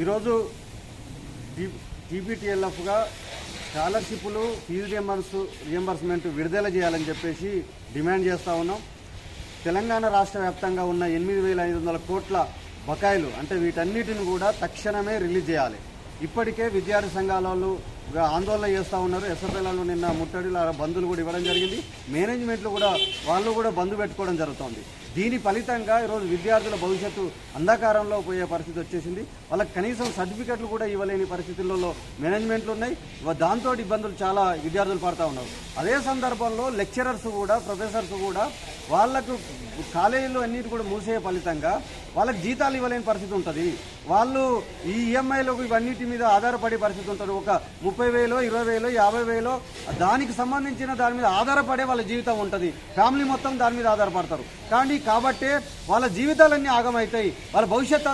ఈరోజు టీపీటీఎల్ఎఫ్గా స్కాలర్షిప్లు fee reimburse reimbursement విడుదల చేయాలని చెప్పేసి డిమాండ్ చేస్తూ ఉన్నాం. తెలంగాణ రాష్ట్ర వ్యాప్తంగా ఉన్న ఎనిమిది వేల ఐదు వందల కోట్ల బకాయిలు అంటే వీటన్నిటిని కూడా తక్షణమే రిలీజ్ చేయాలి. ఇప్పటికే విద్యార్థి సంఘాల వాళ్ళు ఆందోళన చేస్తూ ఉన్నారు. ఎస్ఎఫ్ఎల్లో నిన్న ముట్టడిలో బంధులు కూడా ఇవ్వడం జరిగింది. మేనేజ్మెంట్లు కూడా వాళ్ళు కూడా బంధు పెట్టుకోవడం జరుగుతోంది. దీని ఫలితంగా ఈరోజు విద్యార్థుల భవిష్యత్తు అంధకారంలో పోయే పరిస్థితి వచ్చేసింది. వాళ్ళకి కనీసం సర్టిఫికెట్లు కూడా ఇవ్వలేని పరిస్థితులలో మేనేజ్మెంట్లు ఉన్నాయి. దాంతో ఇబ్బందులు చాలా విద్యార్థులు పడతా ఉన్నారు. అదే సందర్భంలో లెక్చరర్స్ కూడా ప్రొఫెసర్స్ కూడా వాళ్ళకు కాలేజీలు అన్నిటి కూడా మూసే ఫలితంగా వాళ్ళకి జీతాలు ఇవ్వలేని పరిస్థితి ఉంటుంది. వాళ్ళు ఈ ఈఎంఐలకు ఇవన్నిటి మీద ఆధారపడే పరిస్థితి ఉంటుంది. ఒక ముప్పై వేలో ఇరవై వేలో యాభై వేలో దానికి సంబంధించిన దాని మీద ఆధారపడే వాళ్ళ జీవితం ఉంటుంది. ఫ్యామిలీ మొత్తం దాని మీద ఆధారపడతారు. కానీ కాబట్టే వాళ్ళ జీవితాలన్నీ ఆగమవుతాయి వాళ్ళ భవిష్యత్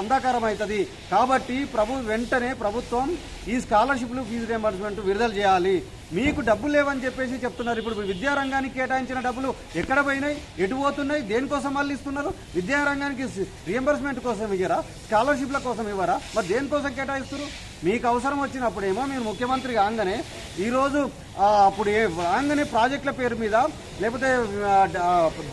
అంధకారం అవుతుంది కాబట్టి ప్రభు వెంటనే ప్రభుత్వం ఈ స్కాలర్షిప్లు ఫీజు రియంబర్స్మెంట్ విడుదల చేయాలి. మీకు డబ్బులు లేవని చెప్పేసి చెప్తున్నారు. ఇప్పుడు విద్యారంగానికి కేటాయించిన డబ్బులు ఎక్కడ పోయినాయి? ఎటు పోతున్నాయి? దేనికోసం మళ్ళీ ఇస్తున్నారు? విద్యారంగానికి రియంబర్స్మెంట్ కోసం ఇవ్వరా స్కాలర్షిప్ల కోసం ఇవ్వరా? మరి దేనికోసం కేటాయిస్తున్నారు మీకు అవసరం వచ్చినప్పుడేమో మీరు ముఖ్యమంత్రి కాగానే ఈరోజు అప్పుడు ఏ రాగానే ప్రాజెక్టుల పేరు మీద లేకపోతే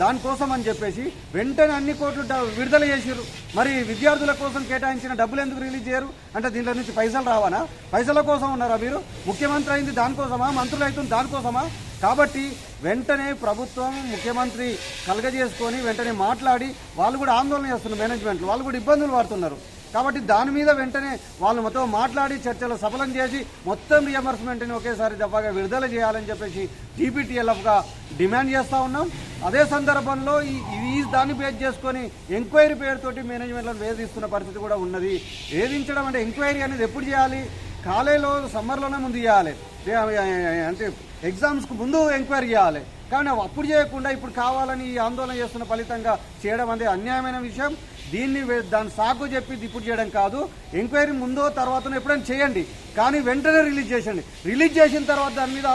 దానికోసం అని చెప్పేసి వెంటనే అన్ని కోట్లు విడుదల చేసారు మరి విద్యార్థుల కోసం కేటాయించిన డబ్బులు ఎందుకు రిలీజ్ చేయరు? అంటే దీంట్లో నుంచి పైసలు రావానా పైసల కోసం ఉన్నారా మీరు? ముఖ్యమంత్రి అయింది దానికోసమా మంత్రులు అవుతుంది దానికోసమా కాబట్టి వెంటనే ప్రభుత్వం ముఖ్యమంత్రి కలగజేసుకొని వెంటనే మాట్లాడి వాళ్ళు కూడా ఆందోళన చేస్తున్నారు మేనేజ్మెంట్లు. వాళ్ళు కూడా ఇబ్బందులు పడుతున్నారు. కాబట్టి దాని మీద వెంటనే వాళ్ళు మొత్తం మాట్లాడి చర్చలు సఫలం చేసి మొత్తం రియంబర్స్మెంట్ని ఒకేసారి దఫాగా విడుదల చేయాలని చెప్పేసి టీపీటీఎల్ఎఫ్గా డిమాండ్ చేస్తూ ఉన్నాం. అదే సందర్భంలో ఈ దాన్ని బేస్ చేసుకొని ఎంక్వైరీ పేరుతోటి మేనేజ్మెంట్లను వేధిస్తున్న పరిస్థితి కూడా ఉన్నది. వేధించడం అంటే ఎంక్వైరీ అనేది ఎప్పుడు చేయాలి? కాలేజీలో సమ్మర్లోనే ముందు చేయాలి. అంటే ఎగ్జామ్స్కు ముందు ఎంక్వైరీ చేయాలి. కానీ అప్పుడు చేయకుండా ఇప్పుడు కావాలని ఈ ఆందోళన చేస్తున్న ఫలితంగా చేయడం అనేది అన్యాయమైన విషయం. దీన్ని దాని సాకు చెప్పి ఇప్పుడు చేయడం కాదు. ఎంక్వైరీ ముందో తర్వాత ఎప్పుడైనా చేయండి. కానీ వెంటనే రిలీజ్ చేసండి రిలీజ్ చేసిన తర్వాత దాని మీద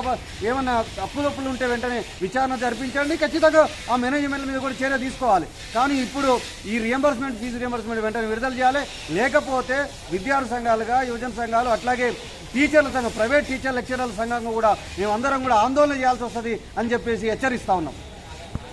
ఏమైనా తప్పుదప్పులు ఉంటే వెంటనే విచారణ జరిపించండి. ఖచ్చితంగా ఆ మేనేజ్మెంట్ మీద కూడా చర్య తీసుకోవాలి. కానీ ఇప్పుడు ఈ రియంబర్స్మెంట్ ఫీజు రియంబర్స్మెంట్ వెంటనే విడుదల చేయాలి. లేకపోతే విద్యార్థి సంఘాలుగా యువజన సంఘాలు అట్లాగే టీచర్ల సంఘం ప్రైవేట్ టీచర్ లెక్చరర్ల సంఘంగా కూడా మేమందరం కూడా ఆందోళన చేయాల్సి వస్తుంది అని చెప్పేసి హెచ్చరిస్తా ఉన్నాం.